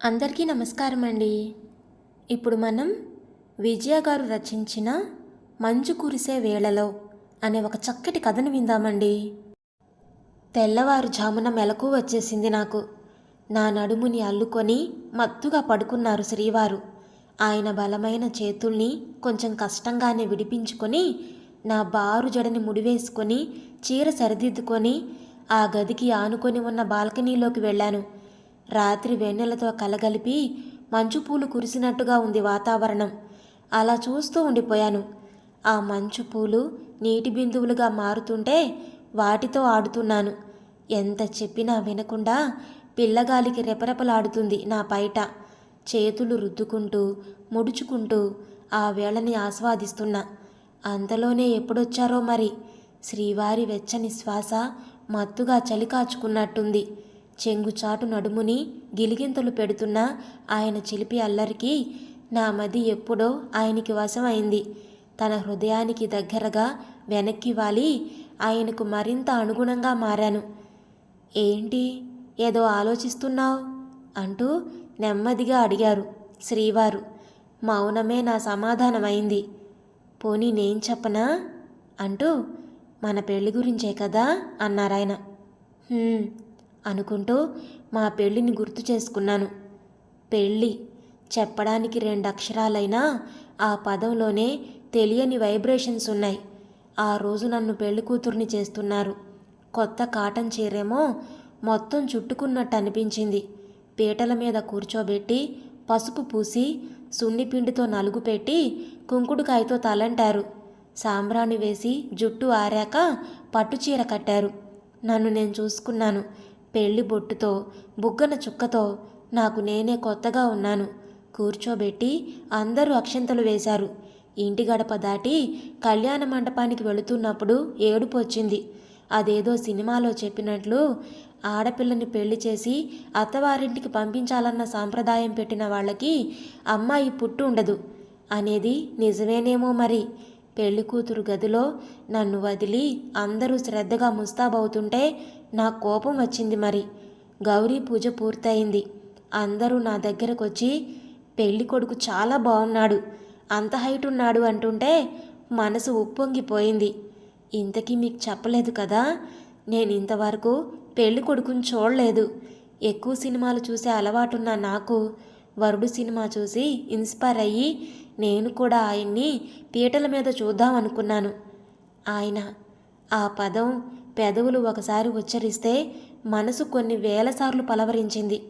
అందరికీ నమస్కారం అండి ఇప్పుడు మనం విజయ గారు రచించిన మంచు కురిసే వేళలో అనే ఒక చక్కటి కథను విందామండి. తెల్లవారుజామున మెలకు వచ్చేసింది నాకు. నా నడుముని అల్లుకొని మత్తుగా పడుకున్నారు శ్రీవారు. ఆయన బలమైన చేతుల్ని కొంచెం కష్టంగానే విడిపించుకొని నా బారు జడని ముడివేసుకొని చీర సరిదిద్దుకొని ఆ గదికి ఆనుకొని ఉన్న బాల్కనీలోకి వెళ్ళాను. రాత్రి వెన్నెలతో కలగలిపి మంచు పూలు కురిసినట్టుగా ఉంది వాతావరణం. అలా చూస్తూ ఉండిపోయాను. ఆ మంచు పూలు నీటి బిందువులుగా మారుతుంటే వాటితో ఆడుతున్నాను. ఎంత చెప్పినా వినకుండా పిల్లగాలికి రెపరెపలాడుతుంది నా పైట చేతులు రుద్దుకుంటూ ముడుచుకుంటూ ఆ వేళని ఆస్వాదిస్తున్నా. అంతలోనే ఎప్పుడొచ్చారో మరి. శ్రీవారి వెచ్చని శ్వాస మత్తుగా చలికాచుకున్నట్టుంది. చెంగుచాటు నడుముని గిలిగింతలు పెడుతున్న ఆయన చిలిపి అల్లరికి నా మది ఎప్పుడో ఆయనకి వశమైంది. తన హృదయానికి దగ్గరగా వెనక్కి వాలి ఆయనకు మరింత అనుగుణంగా మారాను. ఏంటి? ఏదో ఆలోచిస్తున్నావు? అంటూ నెమ్మదిగా అడిగారు శ్రీవారు. మౌనమే నా సమాధానమైంది. పోనీ నేను చెప్పనా? అంటూ మన పెళ్ళి గురించే కదా? అన్నారాయన. అనుకుంటూ మా పెళ్ళిని గుర్తు చేసుకున్నాను. పెళ్ళి చెప్పడానికి రెండు అక్షరాలైనా ఆ పదంలోనే తెలియని వైబ్రేషన్స్ ఉన్నాయి. ఆ రోజు నన్ను పెళ్ళి కూతుర్ని చేస్తున్నారు. కొత్త కాటన్ చీరేమో మొత్తం చుట్టుకున్నట్టు అనిపించింది. పీటల మీద కూర్చోబెట్టి పసుపు పూసి సున్నిపిండితో నలుగు పెట్టి కుంకుడుకాయతో తలంటారు. సాంబ్రాణి వేసి జుట్టు ఆరాక పట్టుచీర కట్టారు. నన్ను నేను చూసుకున్నాను. పెళ్ళి బొట్టుతో బుగ్గన చుక్కతో నాకు నేనే కొత్తగా ఉన్నాను. కూర్చోబెట్టి అందరూ అక్షంతలు వేశారు. ఇంటి గడప దాటి కళ్యాణ మండపానికి వెళుతున్నప్పుడు ఏడుపు వచ్చింది. అదేదో సినిమాలో చెప్పినట్లు ఆడపిల్లని పెళ్ళి చేసి అత్తవారింటికి పంపించాలన్న సాంప్రదాయం పెట్టిన వాళ్ళకి అమ్మాయి పుట్టు ఉండదు. అనేది నిజమేనేమో మరి. పెళ్ళి కూతురు గదిలో నన్ను వదిలి అందరూ శ్రద్ధగా ముస్తాబవుతుంటే నా కోపం వచ్చింది మరి. గౌరీ పూజ పూర్తయింది. అందరూ నా దగ్గరకు వచ్చి పెళ్ళి కొడుకు చాలా బాగున్నాడు అంత హైట్ ఉన్నాడు అంటుంటే మనసు ఉప్పొంగిపోయింది. ఇంతకీ మీకు చెప్పలేదు కదా నేను ఇంతవరకు పెళ్ళి కొడుకుని చూడలేదు. ఎక్కువ సినిమాలు చూసే అలవాటున్న నాకు వరుడు సినిమా చూసి ఇన్స్పైర్ అయ్యి నేను కూడా ఆయన్ని పీటల మీద చూద్దాం అనుకున్నాను ఆయన ఆ పదం పెదవులు ఒకసారి ఉచ్చరిస్తే మనసు కొన్ని వేల సార్లు పలవరించింది.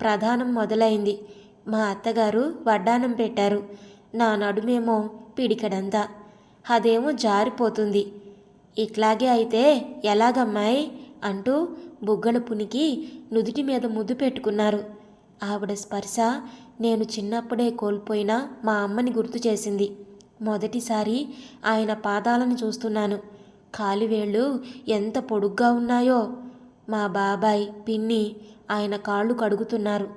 ప్రధానం మొదలైంది. మా అత్తగారు వడ్డానం పెట్టారు. నా నడుమేమో పిడికడంతా. అదేమో జారిపోతుంది. ఇట్లాగే అయితే ఎలాగమ్మాయి? అంటూ బుగ్గన పునికి నుదుటి మీద ముద్దు పెట్టుకున్నారు. ఆవిడ స్పర్శ నేను చిన్నప్పుడే కోల్పోయిన మా అమ్మని గుర్తు చేసింది. మొదటిసారి ఆయన పాదాలను చూస్తున్నాను. కాలివేళ్ళు ఎంత పొడుగ్గా ఉన్నాయో. మా బాబాయ్ పిన్ని ఆయన కాళ్ళు కడుగుతున్నారు.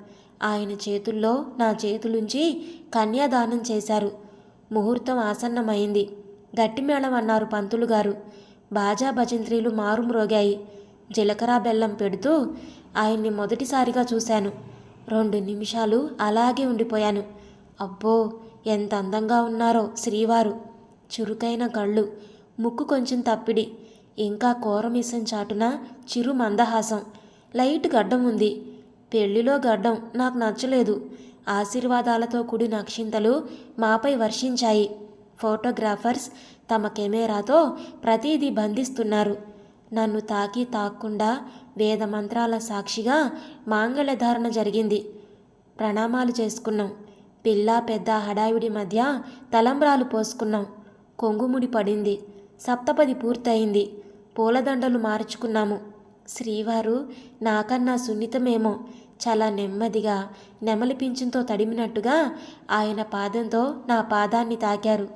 ఆయన చేతుల్లో నా చేతులుంచి కన్యాదానం చేశారు. ముహూర్తం ఆసన్నమైంది. గట్టిమేళం అన్నారు పంతులు గారు. బాజా భజంత్రీలు మారుమ్రోగాయి. జీలకర్ర బెల్లం పెడుతూ ఆయన్ని మొదటిసారిగా చూశాను. రెండు నిమిషాలు అలాగే ఉండిపోయాను. అబ్బో ఎంత అందంగా ఉన్నారో శ్రీవారు. చురుకైన కళ్ళు. ముక్కు కొంచెం తప్పిడి. ఇంకా కూరమీసం చాటున చిరు మందహాసం. లైట్ గడ్డం ఉంది. పెళ్ళిలో గడ్డం నాకు నచ్చలేదు. ఆశీర్వాదాలతో కూడిన అక్షింతలు మాపై వర్షించాయి. ఫోటోగ్రాఫర్స్ తమ కెమెరాతో ప్రతిదీ బంధిస్తున్నారు. నన్ను తాకి తాక్కుండా వేద మంత్రాల సాక్షిగా మాంగళ్యధారణ జరిగింది. ప్రణామాలు చేసుకున్నాం. పిల్ల పెద్ద హడావిడి మధ్య తలంబ్రాలు పోసుకున్నాం. కొంగుముడి పడింది. సప్తపది పూర్తయింది. పూలదండలు మార్చుకున్నాము. శ్రీవారు నాకన్నా సున్నితమేమో. చాలా నెమ్మదిగా నెమలి పింఛంతో తడిమినట్టుగా ఆయన పాదంతో నా పాదాన్ని తాకారు.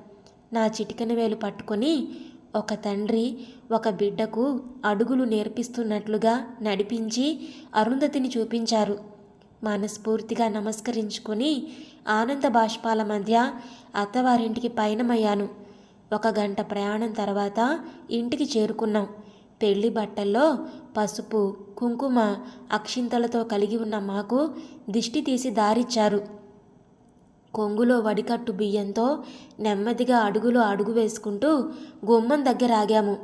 నా చిటికెన వేలు పట్టుకొని ఒక తండ్రి ఒక బిడ్డకు అడుగులు నేర్పిస్తున్నట్లుగా నడిపించి అరుంధతిని చూపించారు. మనస్ఫూర్తిగా నమస్కరించుకొని ఆనంద బాష్పాల మధ్య అత్తవారింటికి పయనమయ్యాను. ఒక గంట ప్రయాణం తర్వాత ఇంటికి చేరుకున్నాం. పెళ్ళి బట్టల్లో పసుపు కుంకుమ అక్షింతలతో కలిగి ఉన్న మాకు దిష్టి తీసి దారిచ్చారు. కొంగులో వడికట్టు బియ్యంతో నెమ్మదిగా అడుగులో అడుగు వేసుకుంటూ గుమ్మం దగ్గర ఆగాము.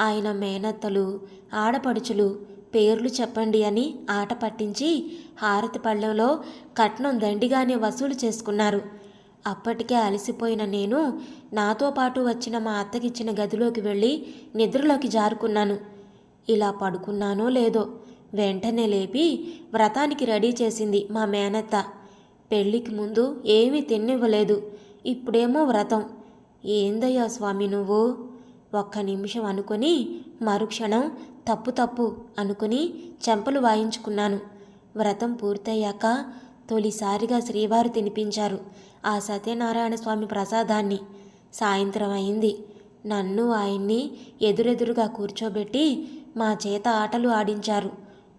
ఆయన మేనత్తలు ఆడపడుచులు పేర్లు చెప్పండి అని ఆట పట్టించి హారతి పళ్ళెంలో కట్నం దండిగానే వసూలు చేసుకున్నారు. అప్పటికే అలసిపోయిన నేను నాతో పాటు వచ్చిన మా అత్తకిచ్చిన గదిలోకి వెళ్ళి నిద్రలోకి జారుకున్నాను. ఇలా పడుకున్నానో లేదో వెంటనే లేపి వ్రతానికి రెడీ చేసింది మా మేనత్త. పెళ్ళికి ముందు ఏమీ తిన్నివ్వలేదు. ఇప్పుడేమో వ్రతం. ఏందయ్యా స్వామి నువ్వు? ఒక్క నిమిషం అనుకొని మరుక్షణం తప్పు తప్పు అనుకుని చెంపలు వాయించుకున్నాను. వ్రతం పూర్తయ్యాక తొలిసారిగా శ్రీవారు తినిపించారు. ఆ సత్యనారాయణ స్వామి ప్రసాదాన్ని. సాయంత్రం అయింది. నన్ను ఆయన్ని ఎదురెదురుగా కూర్చోబెట్టి మా చేత ఆటలు ఆడించారు.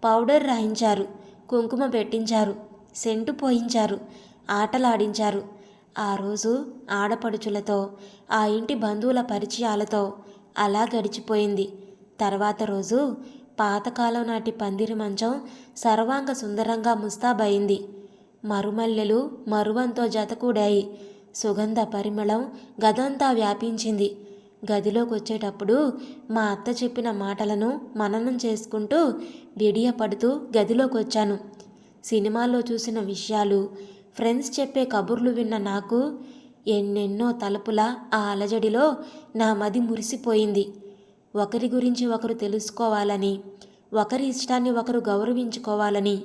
పౌడర్ రాయించారు. కుంకుమ పెట్టించారు. సెంటు పోయించారు. ఆటలాడించారు ఆ రోజు ఆడపడుచులతో ఆ ఇంటి బంధువుల పరిచయాలతో అలా గడిచిపోయింది. తర్వాత రోజు పాతకాలం నాటి పందిరి మంచం సర్వాంగ సుందరంగా ముస్తాబయింది. మరుమల్లెలు మరువంతో జతకూడాయి. సుగంధ పరిమళం గదంతా వ్యాపించింది. గదిలోకి వచ్చేటప్పుడు మా అత్త చెప్పిన మాటలను మననం చేసుకుంటూ బిడియపడుతూ గదిలోకి వచ్చాను సినిమాల్లో చూసిన విషయాలు ఫ్రెండ్స్ చెప్పే కబుర్లు విన్న నాకు ఎన్నెన్నో తలుపుల ఆ అలజడిలో నా మది మురిసిపోయింది. ఒకరి గురించి ఒకరు తెలుసుకోవాలని ఒకరి ఇష్టాన్ని ఒకరు గౌరవించుకోవాలని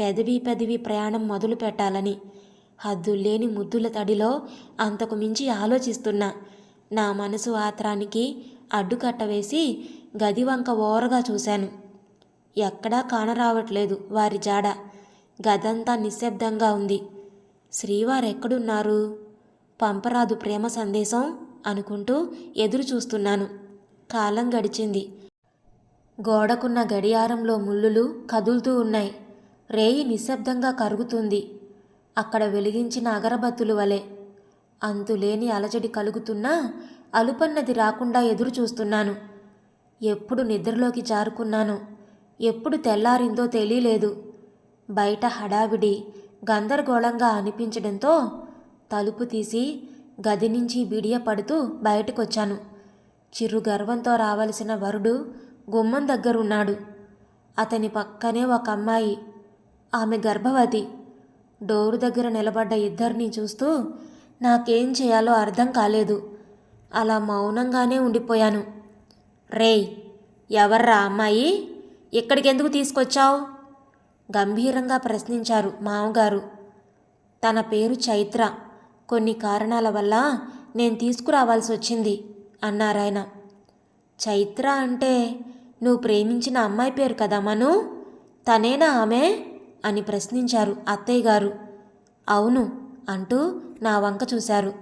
పెదవి పెదవి ప్రయాణం మొదలు పెట్టాలని. హద్దులేని ముద్దుల తడిలో అంతకు మించి ఆలోచిస్తున్నా. నా మనసు ఆత్రానికి అడ్డుకట్ట వేసి గది వంక ఓరగా చూశాను. ఎక్కడా కానరావట్లేదు వారి జాడ. గదంతా నిశ్శబ్దంగా ఉంది. శ్రీవారెక్కడున్నారు? పంపరాదు ప్రేమ సందేశం అనుకుంటూ ఎదురు చూస్తున్నాను కాలం గడిచింది. గోడకున్న గడియారంలో ముళ్ళులు కదులుతూ ఉన్నాయి. రేయి నిశ్శబ్దంగా కరుగుతుంది. అక్కడ వెలిగించిన అగరబత్తులు వలె. అంతులేని అలజడి కలుగుతున్నా అలుపన్నది రాకుండా ఎదురు చూస్తున్నాను. ఎప్పుడు నిద్రలోకి జారుకున్నాను. ఎప్పుడు తెల్లారిందో తెలియలేదు. బయట హడావిడి గందరగోళంగా అనిపించడంతో తలుపు తీసి గది నుంచి బిడియపడుతూ బయటకొచ్చాను. చిరు గర్వంతో రావలసిన వరుడు గుమ్మం దగ్గరున్నాడు. అతని పక్కనే ఒక అమ్మాయి. ఆమె గర్భవతి. డోరు దగ్గర నిలబడ్డ ఇద్దరిని చూస్తూ నాకేం చేయాలో అర్థం కాలేదు. అలా మౌనంగానే ఉండిపోయాను. రేయ్ ఎవర్రా అమ్మాయి? ఇక్కడికెందుకు తీసుకొచ్చావు? గంభీరంగా ప్రశ్నించారు మామగారు. తన పేరు చైత్ర. కొన్ని కారణాల వల్ల నేను తీసుకురావాల్సి వచ్చింది అన్నారాయన చైత్ర అంటే నువ్వు ప్రేమించిన అమ్మాయి పేరు కదా మను? తనేనా ఆమె? అని ప్రశ్నించారు అత్తయ్య గారు. అవును అంటూ నా వంక చూశారు.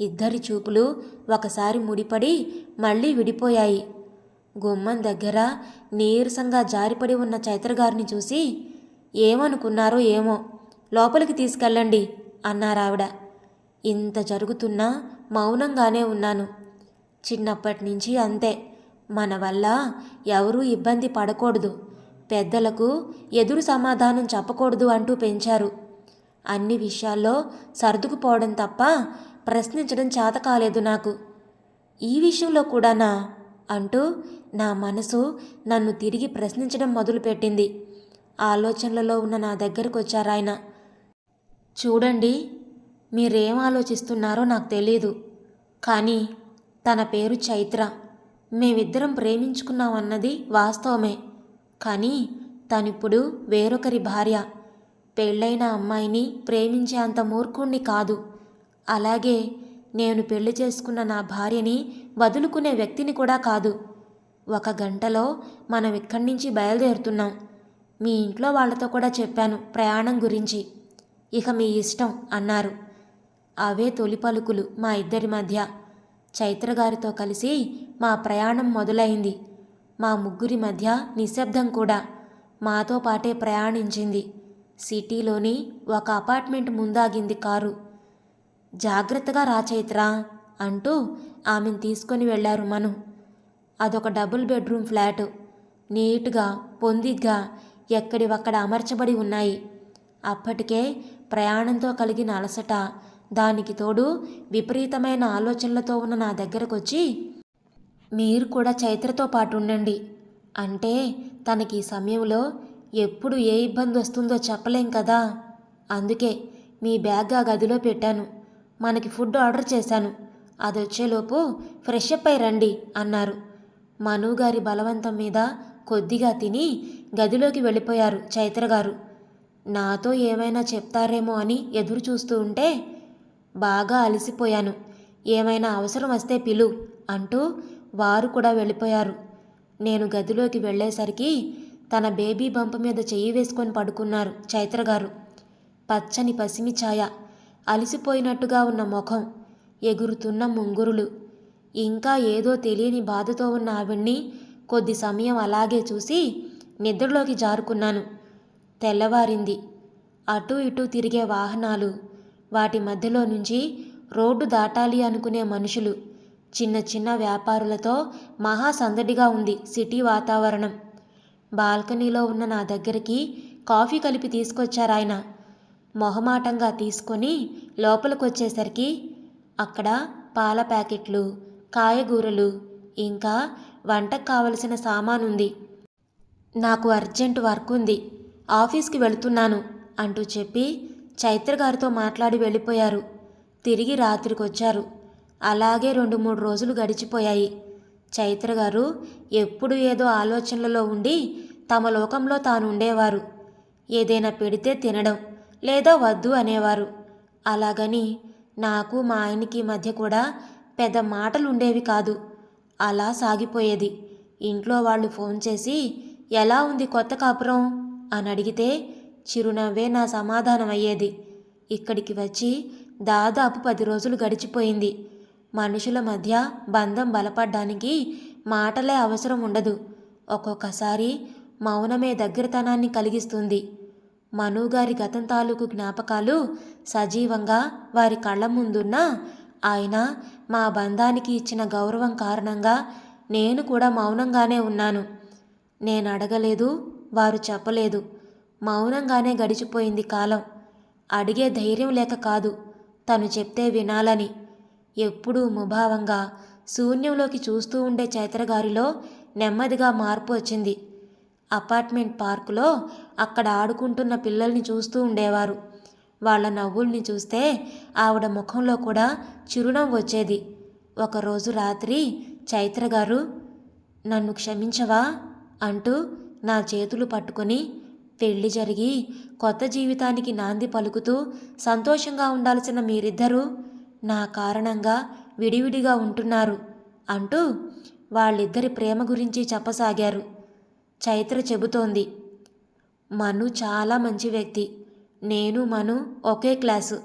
ఇద్దరి చూపులు ఒకసారి ముడిపడి మళ్ళీ విడిపోయాయి. గుమ్మం దగ్గర నీరసంగా జారిపడి ఉన్న చైత్రగారిని చూసి ఏమనుకున్నారో ఏమో లోపలికి తీసుకెళ్ళండి అన్నారావిడ. ఇంత జరుగుతున్నా మౌనంగానే ఉన్నాను. చిన్నప్పటి నుంచి అంతే మన వల్ల ఎవరూ ఇబ్బంది పడకూడదు. పెద్దలకు ఎదురు సమాధానం చెప్పకూడదు అంటూ పెంచారు. అన్ని విషయాల్లో సర్దుకుపోవడం తప్ప ప్రశ్నించడం చేత కాలేదు నాకు. ఈ విషయంలో కూడానా అంటూ నా మనసు నన్ను తిరిగి ప్రశ్నించడం మొదలుపెట్టింది. ఆలోచనలలో ఉన్న నా దగ్గరకు వచ్చారాయన చూడండి మీరేం ఆలోచిస్తున్నారో నాకు తెలియదు కానీ తన పేరు చైత్ర. మేమిద్దరం ప్రేమించుకున్నామన్నది వాస్తవమే. కానీ తనిప్పుడు వేరొకరి భార్య. పెళ్ళైన అమ్మాయిని ప్రేమించే అంత మూర్ఖుణ్ణి కాదు. అలాగే నేను పెళ్ళి చేసుకున్న నా భార్యని వదులుకునే వ్యక్తిని కూడా కాదు. ఒక గంటలో మనం ఇక్కడి నుంచి బయలుదేరుతున్నాం. మీ ఇంట్లో వాళ్ళతో కూడా చెప్పాను ప్రయాణం గురించి. ఇక మీ ఇష్టం అన్నారు. అవే తొలి పలుకులు మా ఇద్దరి మధ్య. చైత్ర గారితో కలిసి మా ప్రయాణం మొదలైంది. మా ముగ్గురి మధ్య నిశ్శబ్దం కూడా. మాతో పాటే ప్రయాణించింది. సిటీలోని ఒక అపార్ట్మెంట్ ముందాగింది కారు. జాగ్రత్తగా రాచైత్ర అంటూ ఆమెను తీసుకొని వెళ్ళారు మను. అదొక డబుల్ బెడ్రూమ్ ఫ్లాటు. నీట్గా పొందిగ్గా ఎక్కడివక్కడ అమర్చబడి ఉన్నాయి. అప్పటికే ప్రయాణంతో కలిగిన అలసట. దానికి తోడు విపరీతమైన ఆలోచనలతో ఉన్న నా దగ్గరకొచ్చి మీరు కూడా చైత్రతో పాటు ఉండండి. అంటే తనకి ఈ సమయంలో ఎప్పుడు ఏ ఇబ్బంది వస్తుందో చెప్పలేం కదా. అందుకే మీ బ్యాగ్ ఆ గదిలో పెట్టాను. మనకి ఫుడ్ ఆర్డర్ చేశాను. అది వచ్చేలోపు ఫ్రెష్ అప్ అయి రండి అన్నారు. మను గారి బలవంతం మీద కొద్దిగా తిని గదిలోకి వెళ్ళిపోయారు చైత్ర గారు. నాతో ఏమైనా చెప్తారేమో అని ఎదురు చూస్తూ ఉంటే బాగా అలసిపోయాను. ఏమైనా అవసరం వస్తే పిలు అంటూ వారు కూడా వెళ్ళిపోయారు. నేను గదిలోకి వెళ్ళేసరికి తన బేబీ బంప మీద చెయ్యి వేసుకొని పడుకున్నారు చైత్ర గారు. పచ్చని పసిమి ఛాయ అలసిపోయినట్టుగా ఉన్న ముఖం ఎగురుతున్న ముంగురులు ఇంకా ఏదో తెలియని బాధతో ఉన్న ఆవిడ్ని కొద్ది సమయం అలాగే చూసి నిద్రలోకి జారుకున్నాను. తెల్లవారింది. అటు ఇటు తిరిగే వాహనాలు వాటి మధ్యలో నుంచి రోడ్డు దాటాలి అనుకునే మనుషులు చిన్న చిన్న వ్యాపారులతో మహా సందడిగా ఉంది సిటీ వాతావరణం. బాల్కనీలో ఉన్న నా దగ్గరికి కాఫీ కలిపి తీసుకొచ్చారాయన. మొహమాటంగా తీసుకొని లోపలికి వచ్చేసరికి అక్కడ పాల ప్యాకెట్లు కాయగూరలు ఇంకా వంటకు కావలసిన సామానుంది. నాకు అర్జెంట్ వర్క్ ఉంది ఆఫీస్కి వెళుతున్నాను అంటూ చెప్పి చైత్ర గారితో మాట్లాడి వెళ్ళిపోయారు. తిరిగి రాత్రికి వచ్చారు అలాగే రెండు మూడు రోజులు గడిచిపోయాయి. చైత్ర గారు ఎప్పుడు ఏదో ఆలోచనలలో ఉండి తమ లోకంలో తాను ఉండేవారు. ఏదైనా పెడితే తినడం లేదా వద్దు అనేవారు. అలాగని నాకు మా ఆయనకి మధ్య కూడా పెద్ద మాటలు ఉండేవి కాదు. అలా సాగిపోయేది. ఇంట్లో వాళ్ళు ఫోన్ చేసి ఎలా ఉంది కొత్త కాపురం? అని అడిగితే చిరునవ్వే నా సమాధానం అయ్యేది ఇక్కడికి వచ్చి దాదాపు పది రోజులు గడిచిపోయింది. మనుషుల మధ్య బంధం బలపడ్డానికి మాటలే అవసరం ఉండదు. ఒక్కొక్కసారి మౌనమే దగ్గరతనాన్ని కలిగిస్తుంది. మనుగారి గతం తాలూకు జ్ఞాపకాలు సజీవంగా వారి కళ్ళ ముందున్న ఆయన మా బంధానికి ఇచ్చిన గౌరవం కారణంగా నేను కూడా మౌనంగానే ఉన్నాను. నేను అడగలేదు వారు చెప్పలేదు. మౌనంగానే గడిచిపోయింది కాలం. అడిగే ధైర్యం లేక కాదు తను చెప్తే వినాలని. ఎప్పుడూ ముభావంగా శూన్యంలోకి చూస్తూ ఉండే చైత్రగారిలో నెమ్మదిగా మార్పు వచ్చింది. అపార్ట్మెంట్ పార్కులో అక్కడ ఆడుకుంటున్న పిల్లల్ని చూస్తూ ఉండేవారు. వాళ్ళ నవ్వుల్ని చూస్తే ఆవిడ ముఖంలో కూడా చిరునవ్వు వచ్చేది. ఒకరోజు రాత్రి చైత్ర గారు నన్ను క్షమించవా? అంటూ నా చేతులు పట్టుకొని పెళ్ళి జరిగి కొత్త జీవితానికి నాంది పలుకుతూ సంతోషంగా ఉండాల్సిన మీరిద్దరూ నా కారణంగా విడివిడిగా ఉంటున్నారు అంటూ వాళ్ళిద్దరి ప్రేమ గురించి చెప్పసాగారు. చైత్ర చెబుతోంది మను చాలా మంచి వ్యక్తి. నేను మను ఒకే క్లాసు.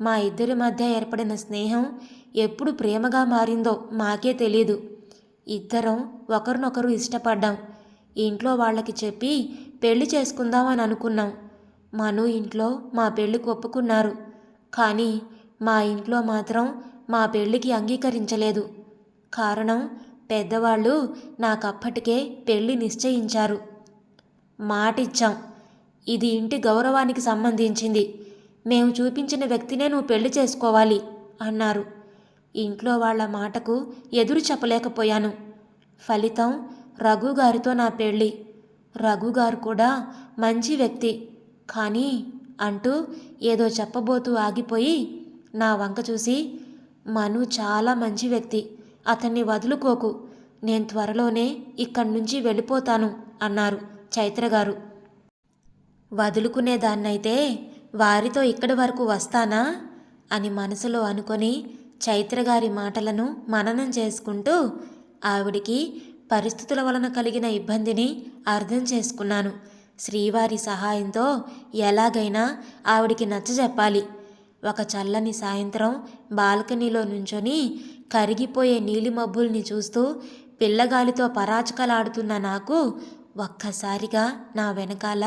మా ఇద్దరి మధ్య ఏర్పడిన స్నేహం ఎప్పుడు ప్రేమగా మారిందో మాకే తెలీదు. ఇద్దరం ఒకరినొకరు ఇష్టపడ్డాం. ఇంట్లో వాళ్ళకి చెప్పి పెళ్ళి చేసుకుందామని అనుకున్నాం. మను ఇంట్లో మా పెళ్ళికి ఒప్పుకున్నారు. కానీ మా ఇంట్లో మాత్రం మా పెళ్ళికి అంగీకరించలేదు. కారణం పెద్దవాళ్ళు నాకప్పటికే పెళ్ళి నిశ్చయించారు. మాటిచ్చాం. ఇది ఇంటి గౌరవానికి సంబంధించింది. మేము చూపించిన వ్యక్తినే నువ్వు పెళ్ళి చేసుకోవాలి అన్నారు. ఇంట్లో వాళ్ళ మాటకు ఎదురు చెప్పలేకపోయాను. ఫలితం రఘు గారితో నా పెళ్ళి. రఘు గారు కూడా మంచి వ్యక్తి. కానీ అంటూ ఏదో చెప్పబోతూ ఆగిపోయి నా వంక చూసి మను చాలా మంచి వ్యక్తి. అతన్ని వదులుకోకు. నేను త్వరలోనే ఇక్కడి నుంచి వెళ్ళిపోతాను అన్నారు చైత్ర గారు. వదులుకునేదాన్నైతే వారితో ఇక్కడి వరకు వస్తానా? అని మనసులో అనుకొని చైత్ర గారి మాటలను మననం చేసుకుంటూ ఆవిడికి పరిస్థితుల వలన కలిగిన ఇబ్బందిని అర్థం చేసుకున్నాను. శ్రీవారి సహాయంతో ఎలాగైనా ఆవిడికి నచ్చజెప్పాలి. ఒక చల్లని సాయంత్రం బాల్కనీలో నుంచొని కరిగిపోయే నీలి మబ్బుల్ని చూస్తూ పిల్లగాలితో పరాచకలాడుతున్న నాకు ఒక్కసారిగా నా వెనకాల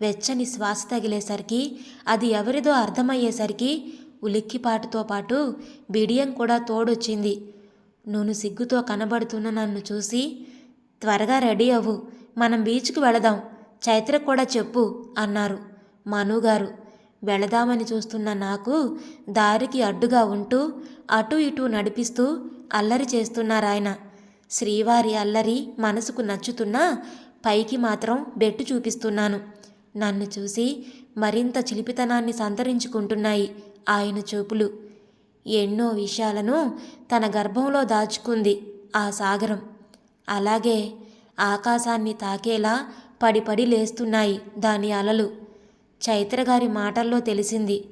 వెచ్చని శ్వాస తగిలేసరికి అది ఎవరిదో అర్థమయ్యేసరికి ఉలిక్కిపాటుతో పాటు బిడియం కూడా తోడొచ్చింది. నూను సిగ్గుతో కనబడుతున్న నన్ను చూసి త్వరగా రెడీ అవ్వు మనం బీచ్కి వెళదాం చైత్ర కూడా చెప్పు అన్నారు మనుగారు. వెళదామని చూస్తున్న నాకు దారికి అడ్డుగా ఉంటూ అటు ఇటు నడిపిస్తూ అల్లరి చేస్తున్నారాయన. శ్రీవారి అల్లరి మనసుకు నచ్చుతున్నా పైకి మాత్రం బెట్టు చూపిస్తున్నాను. నన్ను చూసి మరింత చిలిపితనాన్ని సంతరించుకుంటున్నాయి ఆయన చూపులు. ఎన్నో విషయాలను తన గర్భంలో దాచుకుంది ఆ సాగరం. అలాగే ఆకాశాన్ని తాకేలా పడిపడి లేస్తున్నాయి దాని అలలు. చైత్రగారి మాటల్లో తెలిసింది.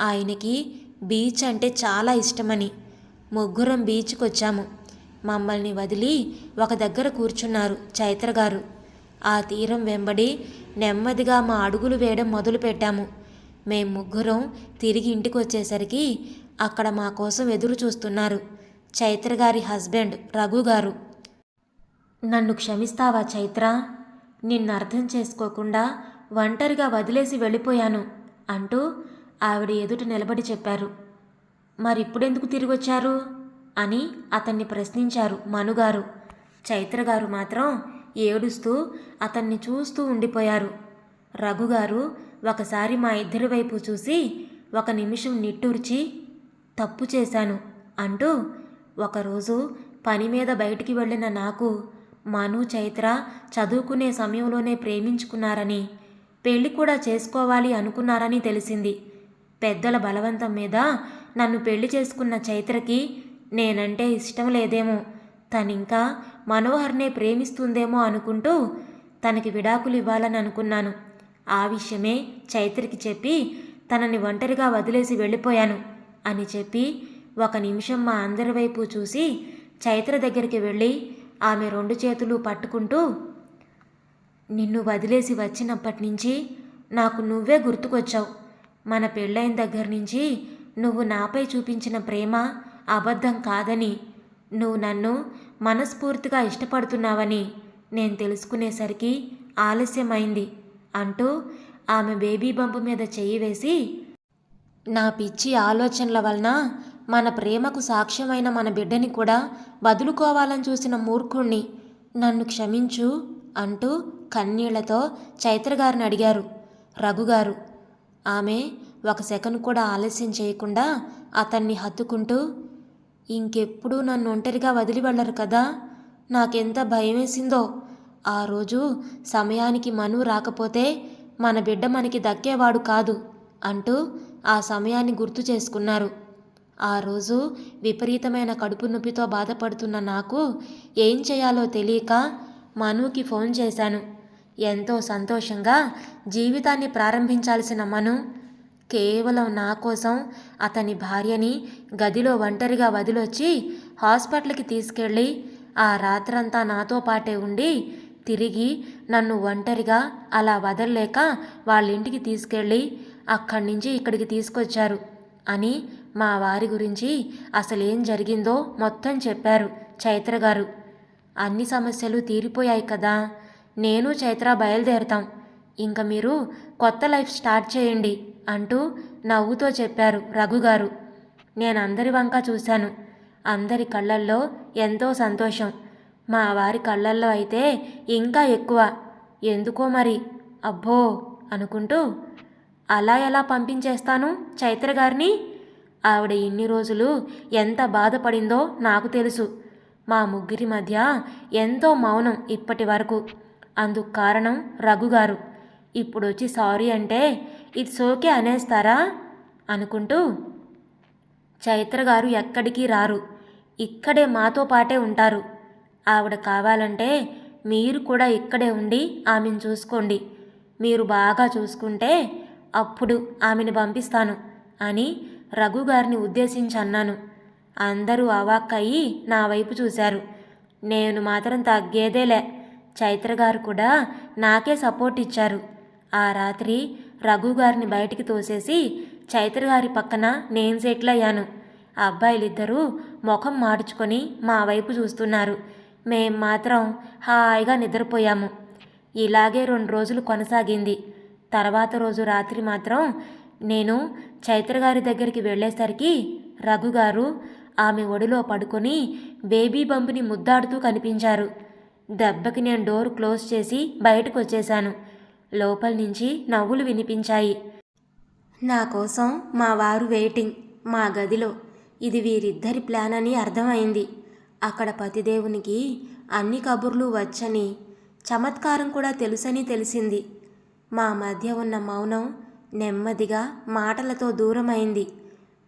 ఆయనకి బీచ్ అంటే చాలా ఇష్టమని. ముగ్గురం బీచ్కి వచ్చాము మమ్మల్ని వదిలి ఒక దగ్గర కూర్చున్నారు చైత్రగారు ఆ తీరం వెంబడి నెమ్మదిగా మా అడుగులు వేయడం మొదలుపెట్టాము మేం ముగ్గురం తిరిగి ఇంటికి వచ్చేసరికి అక్కడ మా కోసం ఎదురు చూస్తున్నారు చైత్రగారి హస్బెండ్ రఘు గారు. నన్ను క్షమిస్తావా చైత్ర? నిన్ను అర్థం చేసుకోకుండా ఒంటరిగా వదిలేసి వెళ్ళిపోయాను అంటూ ఆవిడ ఎదుట నిలబడి చెప్పారు. మరిప్పుడెందుకు తిరిగొచ్చారు? అని అతన్ని ప్రశ్నించారు మనుగారు చైత్రగారు మాత్రం ఏడుస్తూ అతన్ని చూస్తూ ఉండిపోయారు. రఘుగారు ఒకసారి మా ఇద్దరి వైపు చూసి ఒక నిమిషం నిట్టూర్చి తప్పు చేశాను అంటూ ఒకరోజు పని మీద బయటికి వెళ్ళిన నాకు మను చైత్ర చదువుకునే సమయంలోనే ప్రేమించుకున్నారని పెళ్ళి కూడా చేసుకోవాలి అనుకున్నారని తెలిసింది. పెద్దల బలవంతం మీద నన్ను పెళ్ళి చేసుకున్న చైత్రకి నేనంటే ఇష్టం లేదేమో. తనింకా మనోహర్నే ప్రేమిస్తుందేమో అనుకుంటూ తనకి విడాకులు ఇవ్వాలని అనుకున్నాను. ఆ విషయమే చైత్రకి చెప్పి తనని ఒంటరిగా వదిలేసి వెళ్ళిపోయాను అని చెప్పి ఒక నిమిషం మా అందరి వైపు చూసి చైత్ర దగ్గరికి వెళ్ళి ఆమె రెండు చేతులు పట్టుకుంటూ నిన్ను వదిలేసి వచ్చినప్పటి నుంచి నాకు నువ్వే గుర్తుకొచ్చావు. మన పెళ్ళైన దగ్గర నుంచి నువ్వు నాపై చూపించిన ప్రేమ అబద్ధం కాదని నువ్వు నన్ను మనస్ఫూర్తిగా ఇష్టపడుతున్నావని నేను తెలుసుకునేసరికి ఆలస్యమైంది అంటూ ఆమె బేబీ బంపు మీద చెయ్యి వేసి నా పిచ్చి ఆలోచనల వలన మన ప్రేమకు సాక్ష్యమైన మన బిడ్డని కూడా వదులుకోవాలని చూసిన మూర్ఖుణ్ణి నన్ను క్షమించు. అంటూ కన్నీళ్ళతో చైత్రగారిని అడిగారు. రఘుగారు ఆమె ఒక సెకండ్ కూడా ఆలస్యం చేయకుండా అతన్ని హత్తుకుంటూ ఇంకెప్పుడు నన్ను ఒంటరిగా వదిలి వెళ్ళరు కదా నాకెంత భయమేసిందో. ఆ రోజు సమయానికి మను రాకపోతే మన బిడ్డ మనకి దక్కేవాడు కాదు అంటూ ఆ సమయాన్ని గుర్తు చేసుకున్నారు. ఆ రోజు విపరీతమైన కడుపు నొప్పితో బాధపడుతున్న నాకు ఏం చేయాలో తెలియక మనుకి ఫోన్ చేశాను. ఎంతో సంతోషంగా జీవితాన్ని ప్రారంభించాల్సిన మను కేవలం నా కోసం అతని భార్యని గదిలో ఒంటరిగా వదిలొచ్చి హాస్పిటల్కి తీసుకెళ్ళి ఆ రాత్రంతా నాతో పాటే ఉండి తిరిగి నన్ను ఒంటరిగా అలా వదలలేక వాళ్ళ ఇంటికి తీసుకెళ్ళి అక్కడి నుంచి ఇక్కడికి తీసుకొచ్చారు అని మా వారి గురించి అసలేం జరిగిందో మొత్తం చెప్పారు చైత్ర గారు. అన్ని సమస్యలు తీరిపోయాయి కదా. నేను చైత్ర బయలుదేరుతాం. ఇంక మీరు కొత్త లైఫ్ స్టార్ట్ చేయండి అంటూ నవ్వుతో చెప్పారు రఘుగారు నేను అందరి వంక చూశాను. అందరి కళ్ళల్లో ఎంతో సంతోషం. మా వారి కళ్ళల్లో అయితే ఇంకా ఎక్కువ. ఎందుకో మరి? అబ్బో! అనుకుంటూ అలా ఎలా పంపించేస్తాను చైత్ర గారిని? ఆవిడ ఇన్ని రోజులు ఎంత బాధపడిందో నాకు తెలుసు. మా ముగ్గురి మధ్య ఎంతో మౌనం ఇప్పటి వరకు. అందుకు కారణం రఘుగారు ఇప్పుడు వచ్చి సారీ అంటే ఇట్స్ ఓకే అనేస్తారా? అనుకుంటూ చైత్ర గారు ఎక్కడికి రారు. ఇక్కడే మాతో పాటే ఉంటారు. ఆవిడ కావాలంటే మీరు కూడా ఇక్కడే ఉండి ఆమెను చూసుకోండి. మీరు బాగా చూసుకుంటే అప్పుడు ఆమెను పంపిస్తాను అని రఘు గారిని ఉద్దేశించి అన్నాను. అందరూ అవాక్కయ్యి నా వైపు చూశారు. నేను మాత్రం తగ్గేదేలే. చైత్ర గారు కూడా నాకే సపోర్ట్ ఇచ్చారు. ఆ రాత్రి రఘు గారిని బయటికి తోసేసి చైత్ర గారి పక్కన నేను సెటిల్ అయ్యాను. అబ్బాయిలిద్దరూ ముఖం మార్చుకొని మా వైపు చూస్తున్నారు. మేం మాత్రం హాయిగా నిద్రపోయాము. ఇలాగే రెండు రోజులు కొనసాగింది. తర్వాత రోజు రాత్రి మాత్రం నేను చైత్ర గారి దగ్గరికి వెళ్ళేసరికి రఘుగారు ఆమె ఒడిలో పడుకొని బేబీ బంపుని ముద్దాడుతూ కనిపించారు. దెబ్బకి నేను డోర్ క్లోజ్ చేసి బయటకు వచ్చేశాను లోపల నుంచి నవ్వులు వినిపించాయి. నా కోసం మా వారు వెయిటింగ్ మా గదిలో. ఇది వీరిద్దరి ప్లాన్ అని అర్థమైంది. అక్కడ పతిదేవునికి అన్ని కబుర్లు వచ్చని చమత్కారం కూడా తెలుసని తెలిసింది. మా మధ్య ఉన్న మౌనం నెమ్మదిగా మాటలతో దూరమైంది.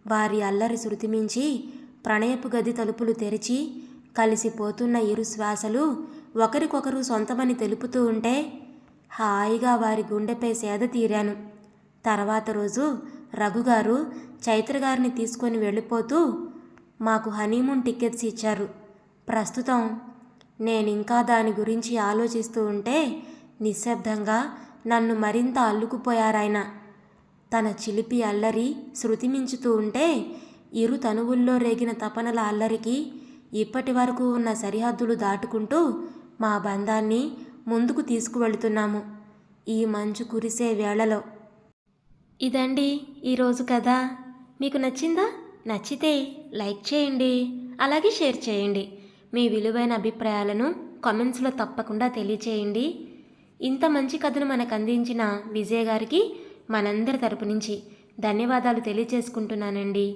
వారి అల్లరి శృతిమించి ప్రణయపు గది తలుపులు తెరిచి కలిసిపోతున్న ఇరు శ్వాసలు ఒకరికొకరు సొంతమని తెలుపుతూ ఉంటే హాయిగా వారి గుండెపై సేద తీరాను. తర్వాత రోజు రఘుగారు చైత్ర గారిని తీసుకొని వెళ్ళిపోతూ మాకు హనీమూన్ టికెట్స్ ఇచ్చారు. ప్రస్తుతం నేను ఇంకా దాని గురించి ఆలోచిస్తూ ఉంటే నిశ్శబ్దంగా నన్ను మరింత అల్లుకుపోయారాయన. తన చిలిపి అల్లరి శృతి మించుతూ ఉంటే ఇరు తనువుల్లో రేగిన తపనల అల్లరికి ఇప్పటి వరకు ఉన్న సరిహద్దులు దాటుకుంటూ మా బంధాన్ని ముందుకు తీసుకువెళుతున్నాము. ఈ మంచు కురిసే వేళలో. ఇదండి ఈరోజు కదా మీకు నచ్చిందా? నచ్చితే లైక్ చేయండి. అలాగే షేర్ చేయండి. మీ విలువైన అభిప్రాయాలను కామెంట్స్లో తప్పకుండా తెలియచేయండి. ఇంత మంచి కథను మనకు అందించిన విజయ్ గారికి మనందరి తరపు నుంచి ధన్యవాదాలు తెలియచేసుకుంటున్నానండి.